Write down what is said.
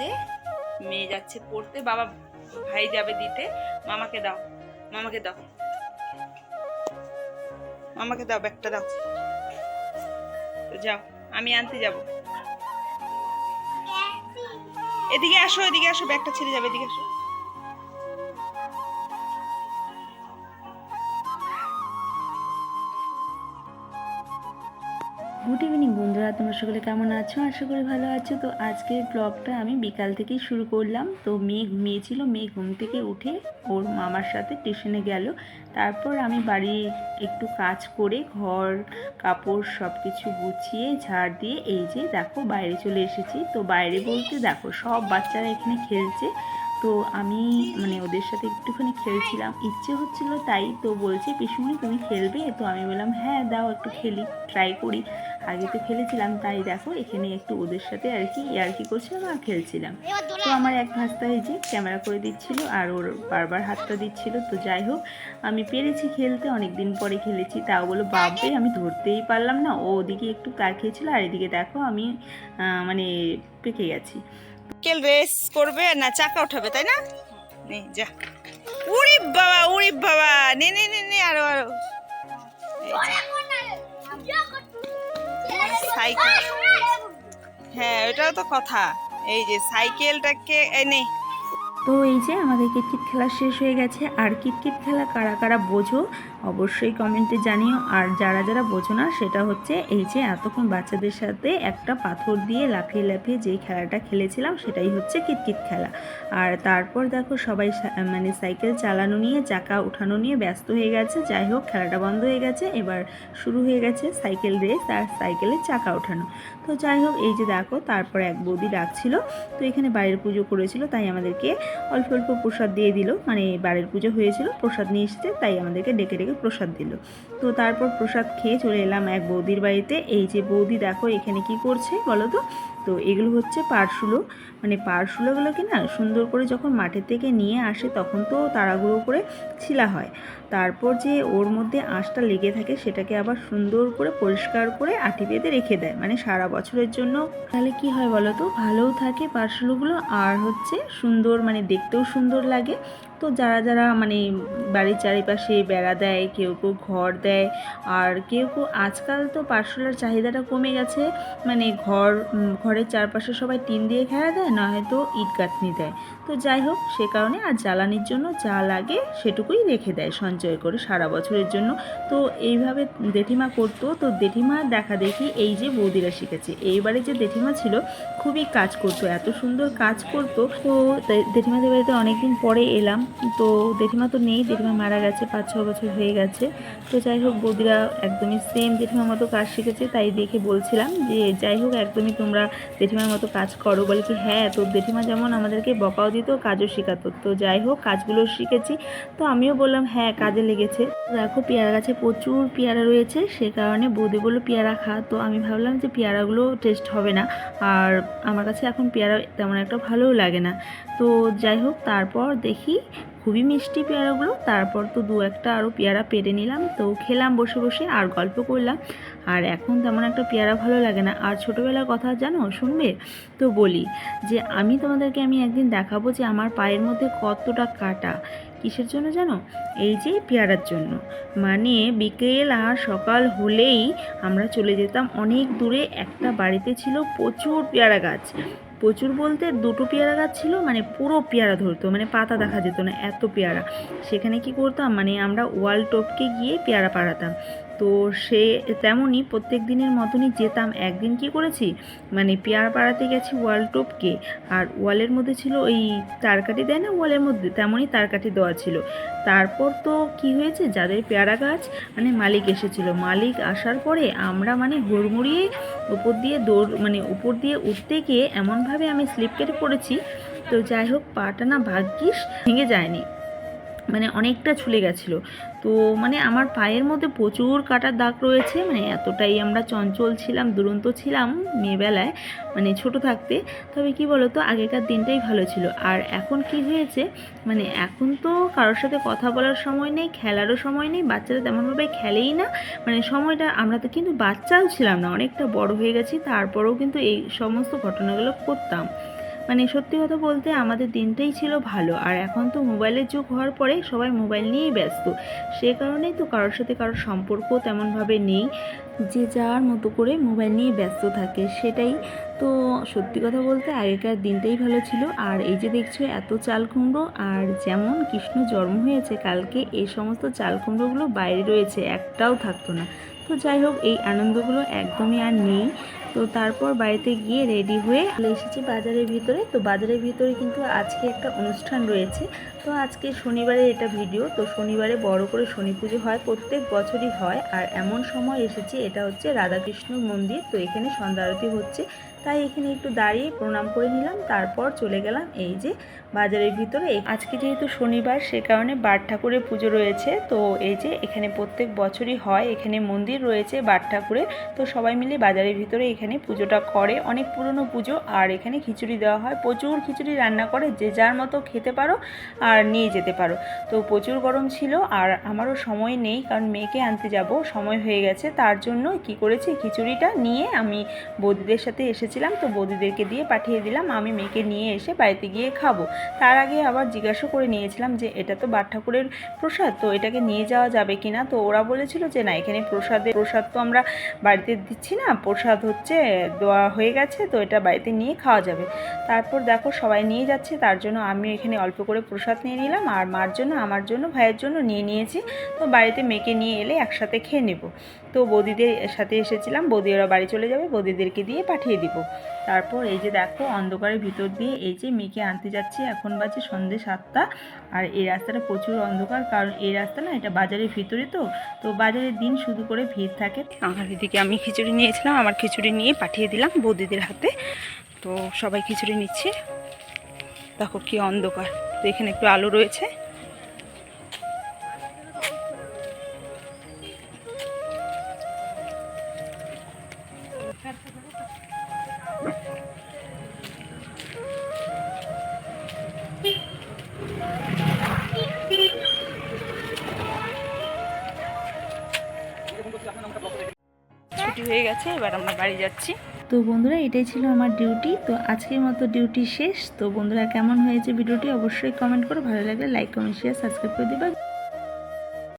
যে মেয়ে যাচ্ছে পড়তে, বাবা ভাই যাবে দিতে, মামাকে দাও মামাকে দাও। মামাকে দাও, ব্যাগটা দাও। তো যাও, আমি আনতে যাব। এদিকে আসো এদিকে আসো, ব্যাগটা ছেড়ে যাবে, এদিকে আসো। সকলে কেমন আছো? আশা করি ভালো আছো। তো আজকের ব্লগটা আমি বিকাল থেকেই শুরু করলাম। তো মেয়ে ঘুমিয়েছিল। মেয়ে ঘুম থেকে উঠে ওর মামার সাথে টিউশনে গেল। তারপর আমি বাড়ি একটু কাজ করে ঘর, কাপড় সব কিছু গুছিয়ে ঝাড় দিয়ে এই যে দেখো বাইরে চলে এসেছি। তো বাইরে বলতে দেখো সব বাচ্চারা এখানে খেলছে। তো আমি মানে ওদের সাথে একটুখানি খেলছিলাম। ইচ্ছে হচ্ছিল তাই তো বলছে, পিসুমণি, তুমি খেলবে? তো আমি বললাম হ্যাঁ দাও একটু খেলি ট্রাই করি। আগে তো খেলেছিলাম, তাই দেখো, এখানে একটু ওদের সাথে আর কি ইয়ার্কি করছিলাম আর খেলছিলাম। তো আমার এক ভাস্তা এই যে ক্যামেরা করে দিচ্ছিল, আর ওর বারবার হাতটা দিচ্ছিল, তো যাই হোক, আমি পেরেছি খেলতে অনেক দিন পরে খেলেছি, তাও বলো, বাপরে, আমি ধরতেই পারলাম না। ও ওদিকে একটু তাকিয়েছিল আর এদিকে দেখো, আমি মানে পেকে গেছি। কেল রেস করবে না চাকা উঠাবে তাই না? নে যা। উড়ি বাবা উড়ি বাবা। নে নে নে নে, আরও আরও। সাইকেল। হ্যাঁ ওটাও তো কথা। এই যে সাইকেলটাকে, এই নে। তো এই যে আমাদের কিটকিট খেলা শেষ হয়ে গেছে। আর কিটকিট খেলা কারা কারা বোঝো? অবশ্যই কমেন্টে জানিও। আর যারা যারা বোঝো না, সেটা হচ্ছে এই যে এতক্ষণ বাচ্চাদের সাথে একটা পাথর দিয়ে লাফিয়ে লাফিয়ে যে খেলাটা খেলেছিলাম, সেটাই হচ্ছে কিটকিট খেলা। আর তারপর দেখো সবাই মানে সাইকেল চালানো নিয়ে, চাকা উঠানো নিয়ে ব্যস্ত হয়ে গেছে। যাই হোক, খেলাটা বন্ধ হয়ে গেছে। এবার শুরু হয়ে গেছে সাইকেল রেস আর সাইকেলে চাকা ওঠানো। তো যাই হোক, এই যে দেখো, তারপর এক বৌদি ডাকছিল। তো এখানে বাড়ির পুজো করেছিল, তাই আমাদেরকে অল্প অল্প প্রসাদ দিয়ে দিল। মানে বাড়ির পুজো হয়েছিল, প্রসাদ নিয়ে এসেছে, তাই আমাদেরকে ডেকে ডেকে প্রসাদ দিল। তো তারপর প্রসাদ খেয়ে চলে এলাম এক বৌদির বাড়িতে। এই যে বৌদি, দেখো এখানে কি করছে বলো তো? তো এগুলো হচ্ছে পারশুলো। মানে পারশুলোগুলোকে না সুন্দর করে যখন মাঠের থেকে নিয়ে আসে তখন তো তাড়াগুড়ো করে ছিলা হয়। তারপর যে ওর মধ্যে আঁশটা লেগে থাকে সেটাকে আবার সুন্দর করে পরিষ্কার করে আটি বেঁধে রেখে দেয়। মানে সারা বছরের জন্য। তাহলে কি হয় বলো তো? ভালোও থাকে পার্সেলগুলো আর হচ্ছে সুন্দর মানে দেখতেও সুন্দর লাগে। তো যারা যারা মানে বাড়ির চারিপাশে বেড়া দেয় কেউ কেউ ঘর দেয় আর কেউ কেউ আজকাল তো পার্সেলের চাহিদাটা কমে গেছে। মানে ঘর উম, ঘরের চারপাশে সবাই টিন দিয়ে খেলা দেয় না নয়তো ইট গাঁথনি দেয়। তো যাই হোক, সে কারণে আর জ্বালানির জন্য যা লাগে সেটুকুই রেখে দেয় সঞ্চয় করে সারা বছরের জন্য। তো এইভাবে জেঠিমা করতো, তো জেঠিমা দেখা দেখি এই যে বৌদিরা শিখেছে। এইবারে যে জেঠিমা ছিল, খুবই কাজ করতো, এত সুন্দর কাজ করতো। তো জেঠিমাদের বাড়িতে অনেকদিন পরে এলাম। তো জেঠিমা তো নেই, জেঠিমা মারা গেছে, পাঁচ, ছ বছর হয়ে গেছে। তো যাই হোক, বৌদিরা একদমই সেম জেঠিমার মতো কাজ শিখেছে, তাই দেখে বলছিলাম যে, যাই হোক, একদমই তোমরা জেঠিমার মতো কাজ করো বলে কি হ্যাঁ? তো জেঠিমা যেমন আমাদেরকে বকাও দিত, কাজও শেখাতো। তো যাই হোক, কাজগুলো শিখেছি। তো আমিও বললাম হ্যাঁ কাজে লেগেছে। দেখো, পেয়ারা গাছে প্রচুর পেয়ারা রয়েছে। সে কারণে বৌদি বলল, পেয়ারা খা। তো আমি ভাবলাম যে পেয়ারাগুলো টেস্ট হবে না। আর আমার কাছে এখন পেয়ারা তেমন একটা ভালোও লাগে না। তো যাই হোক, তারপর দেখি খুবই মিষ্টি পেয়ারাগুলো। তারপর তো দু একটা আরও পেয়ারা পেরে নিলাম। তো খেলাম, বসে বসে আর গল্প করলাম। আর এখন তেমন একটা পেয়ারা ভালো লাগে না। আর ছোটোবেলার কথা জানো, শুনবে? তো বলি যে, আমি তোমাদেরকে আমি একদিন দেখাবো যে আমার পায়ের মধ্যে কতটা কাটা। কিসের জন্য জানো? এই যে পেয়ারার জন্য। মানে বিকেল আর সকাল হলেই আমরা চলে যেতাম। অনেক দূরে একটা বাড়িতে ছিল প্রচুর পেয়ারা গাছ। প্রচুর বলতে দুটো পেয়ারা গাছ ছিল মানে পুরো পেয়ারা ধরতো মানে পাতা দেখা যেত না, এত পেয়ারা। সেখানে কি করতাম মানে আমরা ওয়াল টপকে গিয়ে পেয়ারা পাড়াতাম। তো সে তেমনই প্রত্যেক দিনের মতনই যেতাম। একদিন কি করেছি? মানে পেয়ার পাড়াতে গেছি ওয়াল টপকে। আর ওয়ালের মধ্যে ছিল ওই তারকাঠি দেয় না? ওয়ালের মধ্যে তেমনই তারকাঠি দেওয়া ছিল। তারপর তো কি হয়েছে? যাদের পেয়ারা গাছ মানে মালিক এসেছিল। মালিক আসার পরে আমরা মানে হুড়মুড়িয়ে উপর দিয়ে দৌড় মানে উপর দিয়ে উঠতে গিয়ে এমনভাবে আমি স্লিপ কেটে পড়েছি। তো যাই হোক, পাটা না ভাগ্যিস ভেঙে যায়নি। মানে অনেকটা ছুলে গেছিল। তো মানে আমার পায়ের মধ্যে প্রচুর কাটার দাগ রয়েছে মানে এতটাই আমরা চঞ্চল ছিলাম, দুরন্ত ছিলাম মেয়েবেলায় মানে ছোট থাকতে। তবে কি বলো তো আগেকার দিনটাই ভালো ছিল। আর এখন কি হয়েছে মানে এখন তো কারোর সাথে কথা বলার সময় নেই, খেলারও সময় নেই, বাচ্চারা তেমনভাবে খেলেই না। মানে সময়টা আমরা তো কিন্তু বাচ্চাও ছিলাম না, অনেকটা বড় হয়ে গেছি, তারপরেও কিন্তু এই সমস্ত ঘটনাগুলো করতাম। মানে সত্যি কথা বলতে আমাদের দিনটাই ছিল ভালো। আর এখন তো মোবাইলের যুগ হওয়ার পরে সবাই মোবাইল নিয়েই ব্যস্ত। সে কারণেই তো কারোর সাথে কারোর সম্পর্ক তেমনভাবে নেই। যে যার মতো করে মোবাইল নিয়ে ব্যস্ত থাকে, সেটাই তো সত্যি কথা বলতে আগেকার দিনটাই ভালো ছিল। আর এই যে দেখছ, এত চাল কুমড়ো আর যেমন কৃষ্ণ জন্ম হয়েছে কালকে, এই সমস্ত চাল কুমড়োগুলো বাইরে রয়েছে, একটাও থাকতো না। তো যাই হোক, এই আনন্দগুলো একদমই আর নেই। তো তারপর বাড়িতে গিয়ে রেডি হয়ে এসেছি বাজারের ভিতরে। তো বাজারের ভিতরে কিন্তু আজকে একটা অনুষ্ঠান রয়েছে। তো আজকে শনিবারের এটা ভিডিও তো শনিবারে বড় করে শনি পুজো হয়, প্রত্যেক বছরই হয়। আর এমন সময় এসেছি, এটা হচ্ছে রাধাকৃষ্ণ মন্দির। তো এখানে সন্ধ্যা আরতি হচ্ছে। তাই এখানে একটু দাঁড়িয়ে প্রণাম করে নিলাম। তারপর চলে গেলাম এই যে বাজারের ভিতরে। আজকে যেহেতু শনিবার, সে কারণে বার ঠাকুরের পুজো রয়েছে। তো এই যে এখানে প্রত্যেক বছরই হয়। এখানে মন্দির রয়েছে বার ঠাকুরের। তো সবাই মিলে বাজারের ভিতরে পুজোটা করে। অনেক পুরনো পুজো। আর এখানে খিচুড়ি দেওয়া হয়। প্রচুর খিচুড়ি রান্না করে। যে যার মতো খেতে পারো আর নিয়ে যেতে পারো। তো প্রচুর গরম ছিল আর আমারও সময় নেই কারণ মেয়েকে আনতে যাব। সময় হয়ে গেছে। তার জন্য কি করেছি? খিচুড়িটা নিয়ে আমি বৌদিদের সাথে এসেছিলাম। তো বৌদিদেরকে দিয়ে পাঠিয়ে দিলাম। আমি মেয়েকে নিয়ে এসে বাড়িতে গিয়ে খাব। তার আগে আবার জিজ্ঞাসা করে নিয়েছিলাম যে, এটা তো বার ঠাকুরের প্রসাদ। তো এটাকে নিয়ে যাওয়া যাবে কি না তো ওরা বলেছিল যে, না, এখানে প্রসাদে, প্রসাদ তো আমরা বাড়িতে দিচ্ছি না। প্রসাদ হচ্ছে দেওয়া হয়ে গেছে, তো এটা বাড়িতে নিয়ে খাওয়া যাবে। তারপর দেখো সবাই নিয়ে যাচ্ছে, তার জন্য আমি এখানে অল্প করে প্রসাদ নিয়ে নিলাম, আর মার জন্য, আমার জন্য, ভাইয়ের জন্য নিয়ে নিয়েছি। তো বাড়িতে মেয়েকে নিয়ে এলে একসাথে খেয়ে নেব। তো বৌদিদের সাথে এসেছিলাম, বৌদি ওরা বাড়ি চলে যাবে, বৌদিদেরকে দিয়ে পাঠিয়ে দিব। তারপর এই যে দেখো, অন্ধকারের ভিতর দিয়ে এই যে মেয়েকে আনতে যাচ্ছি, এখন বাজে সন্ধে সাতটা, আর এই রাস্তাটা প্রচুর অন্ধকার, কারণ এই রাস্তা না, এটা বাজারের ভিতরে তো তো বাজারের দিন শুধু করে ভিড় থাকে। আর এদিকে আমি খিচুড়ি নিয়েছিলাম, আমার খিচুড়ি নিয়ে পাঠিয়ে দিলাম বৌদিদের হাতে। তো সবাই খিচুড়ি নিচ্ছে। দেখো কি অন্ধকার। তো এখানে একটু আলো রয়েছে। ছুটি হয়ে গেছে, এবার আমরা বাড়ি যাচ্ছি। তো বন্ধুরা, এটাই ছিল আমার ডিউটি। তো আজকের মতো ডিউটি শেষ। তো বন্ধুরা, কেমন হয়েছে ভিডিওটি অবশ্যই কমেন্ট করে। ভালো লাগলে লাইক কমেন্ট শেয়ার সাবস্ক্রাইব করে দিবা।